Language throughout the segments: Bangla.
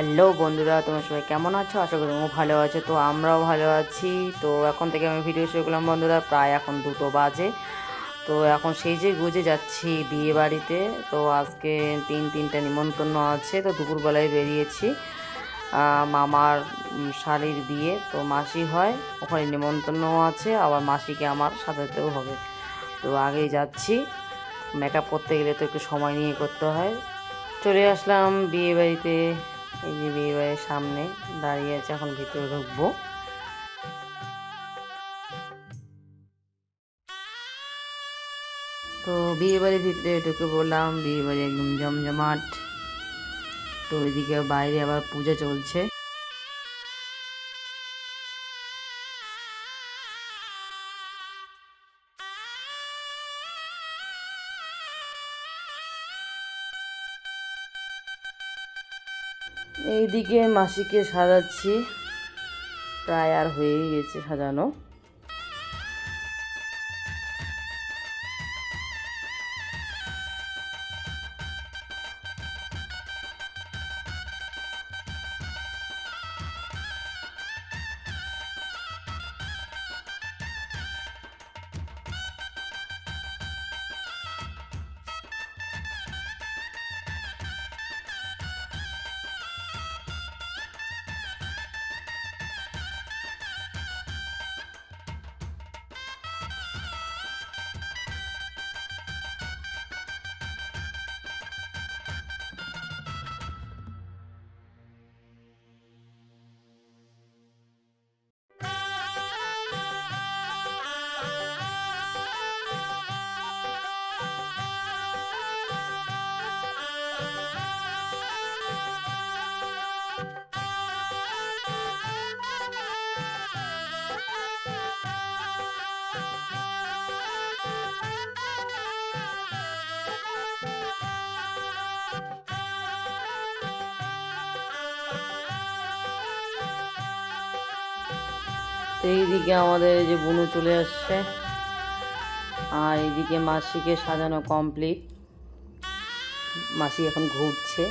হ্যালো বন্ধুরা, তোমার সবাই কেমন আছো? আশা করি তোমরা ভালো আছো, তো আমরাও ভালো আছি। তো এখন থেকে আমি ভিডিও শুরু করলাম বন্ধুরা, প্রায় এখন দুটো বাজে। তো এখন সেই যে গুজে যাচ্ছি বিয়ে বাড়িতে, তো আজকে তিন, তিনটা নিমন্ত্রণ আছে, তো দুপুরবেলায় বেরিয়েছি। মামার শাড়ির বিয়ে, তো মাসি হয়, ওখানে নিমন্ত্রণ আছে, আবার মাসিকে আমার সাজাতেও হবে। তো আগেই যাচ্ছি মেকআপ করতে গেলে তো একটু সময় নিয়ে করতে হয়। চলে আসলাম বিয়ে বাড়িতে। এই যে বিয়ে বাড়ির সামনে দাঁড়িয়ে আছে, এখন ভিতরে ঢুকবো। তো বিয়ে বাড়ির ভিতরে ঢুকে বললাম বিয়ে বাড়ি একদম জমজমাট। তো ওইদিকে বাইরে আবার পূজা চলছে। এইদিকে মাসিকে সাজাচ্ছি। প্রায় আর হয়েই গেছে সাজানো। এইদিকে আমাদের যে বুনু চলে আসছে। আর এইদিকে মাসিকে সাজানো কমপ্লিট মাসি এখন ঘুরছে।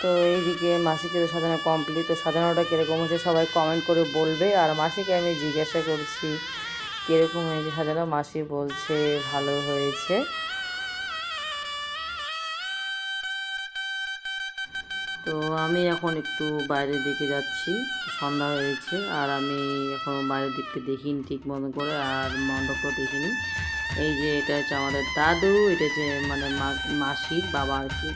তো এইদিকে মাসিকে তো সাজানো কমপ্লিট তো সাজানোটা কীরকম হয়েছে সবাই কমেন্ট করে বলবে। আর মাসিকে আমি জিজ্ঞাসা করছি, কীরকম হয়েছে সাজানো? মাসি বলছে, ভালো হয়েছে। তো আমি এখন একটু বাইরের দিকে যাচ্ছি। সন্ধ্যা হয়েছে আর আমি এখন বাইরের দিকটা দেখিনি ঠিক মতো করে আর মণ্ডপও দেখিনি। এই যে এটা হচ্ছে আমাদের দাদু, এটা হচ্ছে মানে মাসির বাবা আর কি।